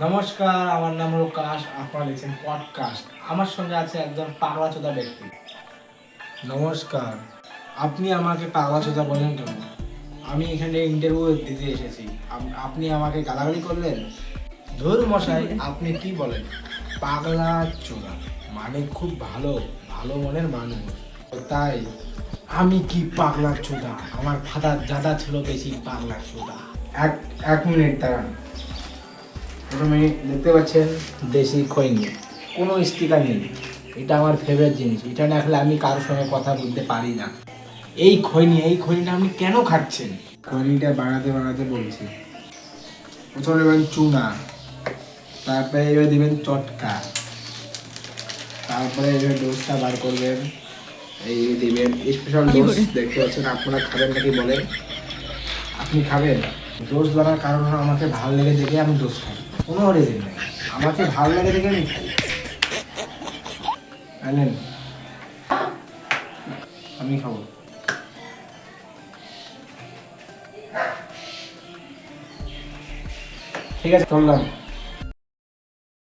নমস্কার, আমার নাম প্রকাশ আপনারা লিখছেন পডকাস্ট আমার সঙ্গে আছে একজন পাগলা চোদা ব্যক্তি। নমস্কার, আপনি আমাকে পাগলা চোদা বলেন কেন? আমি এখানে ইন্টারভিউ দিতে এসেছি। আপ- আপনি আমাকে গালাগালি করলেন? ধর মশাই, আপনি কি বলেন? পাগলা চোদা মানে খুব ভালো ভালো মনের মানুষ। তাই, আমি কি পাগলা চোদা? আমার ফাদার দাদা ছিল বেশি পাগলা চোদা। এক এক মিনিট দাঁড়ান। প্রথমে দেখতে পাচ্ছেন দেশি খৈনি কোনো স্টিকার নেই। এটা আমার ফেভারিট জিনিস। এটা না খেলে আমি কারোর সঙ্গে কথা বলতে পারি না। এই খৈনি এই খৈনিটা আপনি কেন খাচ্ছেন? খৈনিটা বাড়াতে বাড়াতে বলছি। প্রথমে নেবেন চুনা। তারপরে এবার দেবেন চটকা। তারপরে এবার ডোজটা বার করবেন। এই দেবেন স্পেশাল ডোজ দেখতে পাচ্ছেন আপনারা খাবেন নাকি বলেন। আপনি খাবেন? ডোজ বানার কারণ আমাকে ভালো লেগে দেখে আমি ডোজ খাই। কোনো অরিজিন নেই। আমাকে ভালো লাগে দেখে আমি খাই। আনেন আমি খাব। ঠিক আছে চললাম